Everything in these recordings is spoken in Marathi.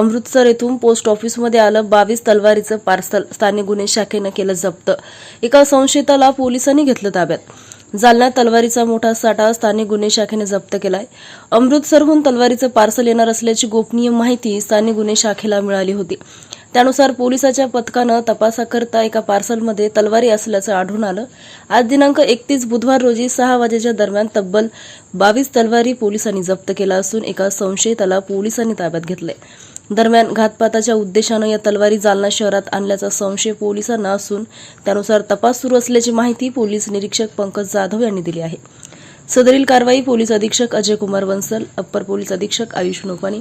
अमृतसर येथून पोस्ट ऑफिसमध्ये आलं बावीस तलवारीचं पार्सल स्थानिक गुन्हे शाखेनं केलं जप्त. एका संशयिताला पोलिसांनी घेतलं ताब्यात. जालन्यात तलवारीचा मोठा साठा स्थानिक गुन्हे शाखेने जप्त केलाय. अमृतसरहून तलवारीचं पार्सल येणार असल्याची गोपनीय माहिती स्थानिक गुन्हे शाखेला मिळाली होती. त्यानुसार पोलिसाच्या पथकानं तपासाकरता एका पार्सलमध्ये तलवारी असल्याचं आढळून आलं. आज दिनांक एकतीस बुधवार रोजी सहा वाजेच्या दरम्यान तब्बल बावीस तलवारी पोलिसांनी जप्त केला असून एका संशयिताला पोलिसांनी ताब्यात घेतले दरम्यान घातपाताच्या उद्देशानं या तलवारी जालना शहरात आणल्याचा संशय पोलिसांना असून त्यानुसार तपास सुरू असल्याची माहिती पोलीस निरीक्षक पंकज जाधव यांनी दिली आहे. सदरील कारवाई पोलीस अधीक्षक अजय कुमार बन्सल अप्पर पोलीस अधीक्षक आयुष नोपानी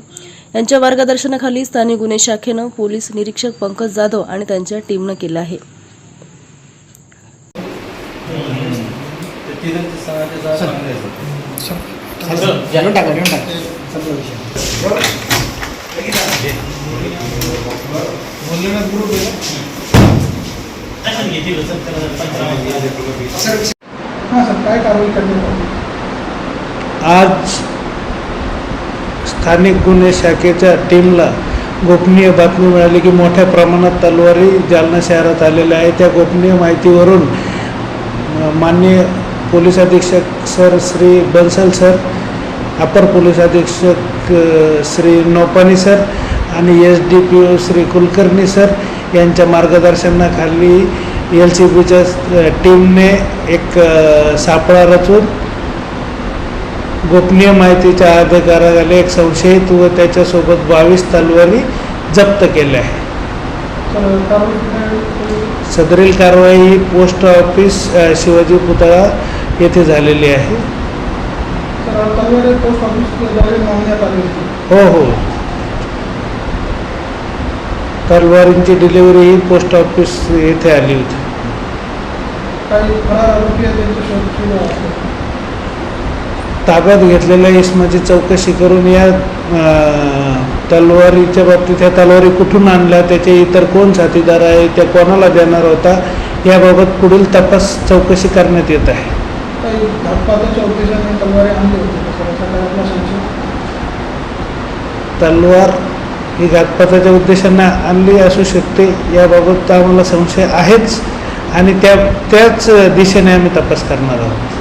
यांच्या मार्गदर्शनाखाली स्थानिक गुन्हे शाखेनं पोलीस निरीक्षक पंकज जाधव आणि त्यांच्या टीमनं केलं आहे. आज स्थानिक गुन्हे शाखेच्या टीमला गोपनीय बातमी मिळाली की मोठ्या प्रमाणात तलवारी जालना शहरात आलेल्या आहे त्या गोपनीय माहितीवरून माननीय पोलीस अधीक्षक sir Shri Bansal sir upper police अधीक्षक श्री नोपानी सर आणि S D P O Shri Kulkarni sir यांच्या मार्गदर्शनाखाली एल सी बीच्या टीमने एक सापळा रचून गोपनीय माहितीच्या अधिकाराखाली एक संशयित व त्याच्यासोबत बावीस तलवारी जप्त केल्या आहे सदरील कारवाई ही पोस्ट ऑफिस शिवाजी पुतळा येथे झालेली आहे. हो हो. तलवारींची डिलिव्हरी ही पोस्ट ऑफिस येथे आली होती. ताब्यात घेतलेल्या इसमाची चौकशी करून या तलवारीच्या बाबतीत ह्या तलवारी कुठून आणल्या त्याचे इतर कोण साथीदार आहे त्या कोणाला देणार होता याबाबत पुढील तपास चौकशी करण्यात येत आहे. तलवार ही घातपाताच्या उद्देशाने आणली असू शकते याबाबत आम्हाला संशय आहेच. आणि त्या त्याच दिशेने आम्ही तपास करणार आहोत.